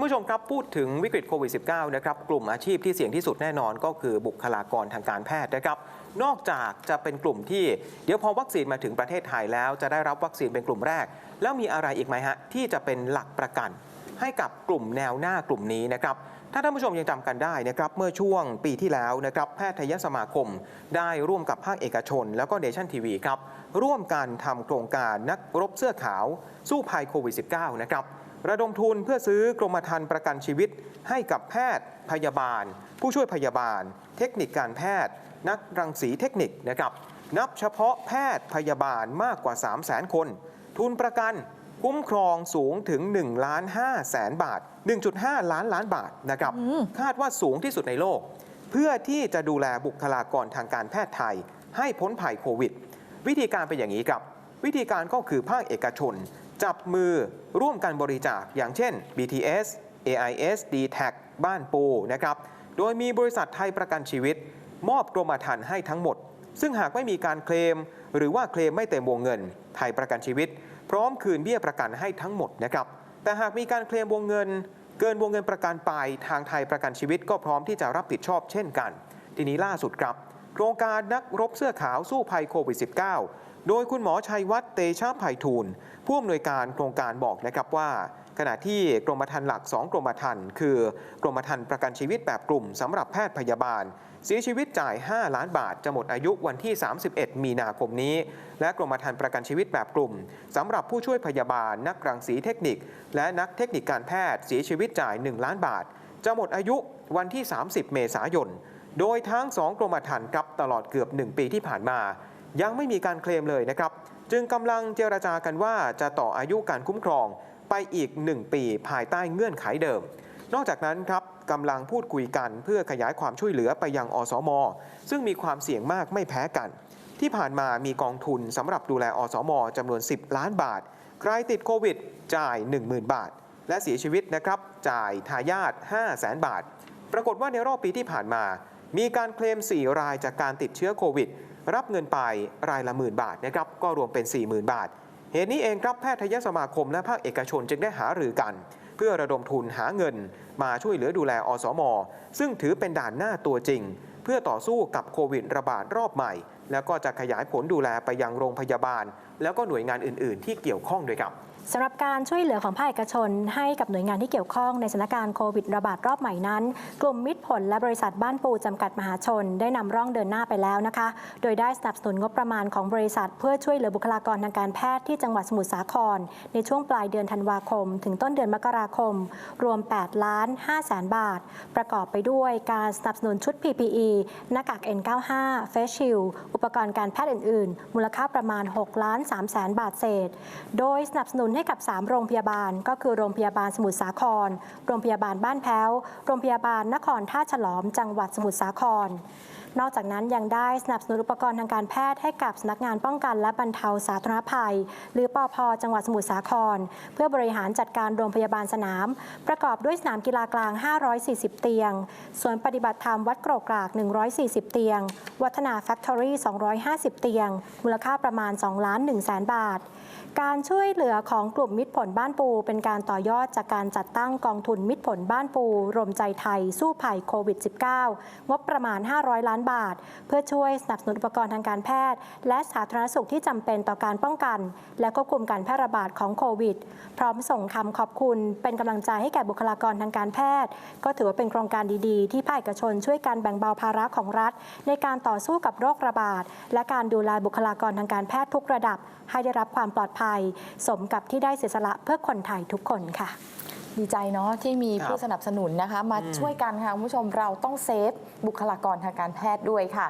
านผู้ชมครับพูดถึงวิกฤตโควิด -19 นะครับกลุ่มอาชีพที่เสี่ยงที่สุดแน่นอนก็คือบุคลากรทางการแพทย์นะครับ นอกจากจะเป็นกลุ่มที่เดี๋ยวพอวัคซีนมาถึงประเทศไทยแล้วจะได้รับวัคซีนเป็นกลุ่มแรก แล้วมีอะไรอีกไหมฮะที่จะเป็นหลักประกัน ให้กับกลุ่มแนวหน้ากลุ่มนี้นะครับถ้าท่านผู้ชมยังจำกันได้นะครับเมื่อช่วงปีที่แล้วนะครับแพทยสมาคม ได้ร่วมกับภาคเอกชน แล้วก็เนชั่นทีวีครับร่วมกันทำโครงการนักรบเสื้อขาว สู้ภัยโควิด -19 นะครับ ระดมทุนเพื่อซื้อกรมธรรม์ประกันชีวิต ให้กับแพทย์ พยาบาล ผู้ช่วยพยาบาล เทคนิคการแพทย์ นักรังสีเทคนิคนะครับนับเฉพาะแพทย์พยาบาลมากกว่า 3 0 0 0 0 0 คน ทุนประกันคุ้มครองสูงถึง1ล้าน5แสนบาท 1.5 ล้านล้านบาทนะครับอืมคาดว่าสูงที่สุดในโลก เพื่อที่จะดูแลบุคลากรทางการแพทย์ไทย ให้พ้นภัยโควิด วิธีการเป็นอย่างนี้ครับ วิธีการก็คือภาคเอกชน จับมือร่วมกันบริจาคอย่างเช่น BTS AIS d t a c บ้านปูนะครับ โดยมีบริษัทไทยประกันชีวิต มอบกรมธรรม์ให้ทั้งหมด ซึ่งหากไม่มีการเคลม หรือว่าเคลมไม่เต็มวงเงิน ไทยประกันชีวิต พร้อมคืนเบี้ยประกันให้ทั้งหมดนะครับ แต่หากมีการเคลมวงเงิน เกินวงเงินประกันไป ทางไทยประกันชีวิตก็พร้อมที่จะรับผิดชอบเช่นกัน ทีนี้ล่าสุดครับ โครงการนักรบเสื้อขาวสู้ภัยโควิด -19 โดยคุณหมอชัยวัฒน์เตชะไผ่ทูลผู้อำนวยการโครงการบอกนะครับว่า ขณะที่กรมธรรม์หลัก 2 กรมธรรม์คือกรมธรรม์ประกันชีวิตแบบกลุ่มสำหรับแพทย์พยาบาล เสียชีวิตจ่าย 5 ล้านบาท จะหมดอายุวันที่ 31 มีนาคมนี้ และกรมธรรม์ประกันชีวิตแบบกลุ่มสำหรับผู้ช่วยพยาบาล นักรังสีเทคนิค และนักเทคนิคการแพทย์เสียชีวิตจ่าย 1 ล้านบาท จะหมดอายุวันที่ 30 เมษายน โดยทั้ง2กรมธรรม์ครับตลอดเกือบ 1 ปีที่ผ่านมา ยังไม่มีการเคลมเลยนะครับ จึงกำลังเจรจากันว่าจะต่ออายุการคุ้มครองไปอีก 1 ปีภายใต้เงื่อนไขเดิม นอกจากนั้นครับกำลังพูดคุยกันเพื่อขยายความช่วยเหลือไปยังอสม ซึ่งมีความเสี่ยงมากไม่แพ้กัน ที่ผ่านมามีกองทุนสำหรับดูแลอสมจำนวน 10 ล้านบาท ใครติดโควิด จ่าย 10,000 บาท และเสียชีวิตนะครับจ่ายทายาท5 0 0 0 0 0 บาท ปรากฏว่าในรอบปีที่ผ่านมา มีการเคลม 4 รายจากการติดเชื้อโควิด รับเงินไปรายละหมื่นบาทนะครับก็รวมเป็น 40,000 บาท เหตุนี้เองครับแพทยสมาคมและภาคเอกชนจึงได้หารือกัน เพื่อระดมทุนหาเงิน มาช่วยเหลือดูแลอสม ซึ่งถือเป็นด่านหน้าตัวจริง เพื่อต่อสู้กับโควิดระบาดรอบใหม่ แล้วก็จะขยายผลดูแลไปยังโรงพยาบาล แล้วก็หน่วยงานอื่น ๆ ที่เกี่ยวข้องด้วยครับ สำหรับการช่วยเหลือของภาคเอกชน ให้กับหน่วยงานที่เกี่ยวข้องในสถานการณ์โควิดระบาดรอบใหม่นั้น กลุ่มมิตรผลและบริษัทบ้านปูจำกัดมหาชน ได้นำร่องเดินหน้าไปแล้วนะคะ โดยได้สนับสนุนงบประมาณของบริษัท เพื่อช่วยเหลือบุคลากรทางการแพทย์ที่จังหวัดสมุทรสาคร ในช่วงปลายเดือนธันวาคม ถึงต้นเดือนมกราคม รวม 8 ล้าน5แสนบาท ประกอบไปด้วยการสนับสนุนชุด PPE หน้ากาก N95 Face Shield อุปกรณ์การแพทย์อื่น ๆ มูลค่าประมาณ6ล้าน3แสนบาทเศษ โดยสนับสนุนใให้กับ 3 โรงพยาบาล ก็คือโรงพยาบาลสมุทรสาคร โรงพยาบาลบ้านแพ้ว โรงพยาบาลนครท่าฉลอม จังหวัดสมุทรสาคร นอกจากนั้นยังได้สนับสนุนอุปกรณ์ทางการแพทย์ให้กับสำนักงานป้องกันและบรรเทาสาธารณภัย หรือปอพจังหวัดสมุทรสาคร เพื่อบริหารจัดการโรงพยาบาลสนาม ประกอบด้วยสนามกีฬากลาง 540 เตียงส่วนปฏิบัติธรรมวัดโกรกกราก 140 เตียง วัฒนาแฟคทอรี่ 250 เตียง มูลค่าประมาณ 2 ล้าน1แสนบาท การช่วยเหลือของกลุ่มมิตรผลบ้านปู เป็นการต่อยอดจากการจัดตั้งกองทุนมิตรผลบ้านปูรวมใจไทยสู้ภัยโควิด -19 งบประมาณ 500 ล้านบาท เพื่อช่วยสนับสนุนอุปกรณ์ทางการแพทย์ และสาธารณสุขที่จำเป็นต่อการป้องกัน และควบคุมการแพร่ระบาดของโควิด พร้อมส่งคำขอบคุณ เป็นกำลังใจให้แก่บุคลากรทางการแพทย์ ก็ถือว่าเป็นโครงการดีๆ ที่ภาคเอกชนช่วยกันแบ่งเบาภาระของรัฐ ในการต่อสู้กับโรคระบาด และการดูแลบุคลากรทางการแพทย์ทุกระดับ ให้ได้รับความปลอดภัย สมกับที่ได้เสียสละเพื่อคนไทยทุกคนค่ะ ดีใจเนาะที่มีครับผู้สนับสนุนนะคะ มาอืมช่วยกันค่ะคุณผู้ชมเราต้องเซฟบุคลากรทางการแพทย์ด้วยค่ะ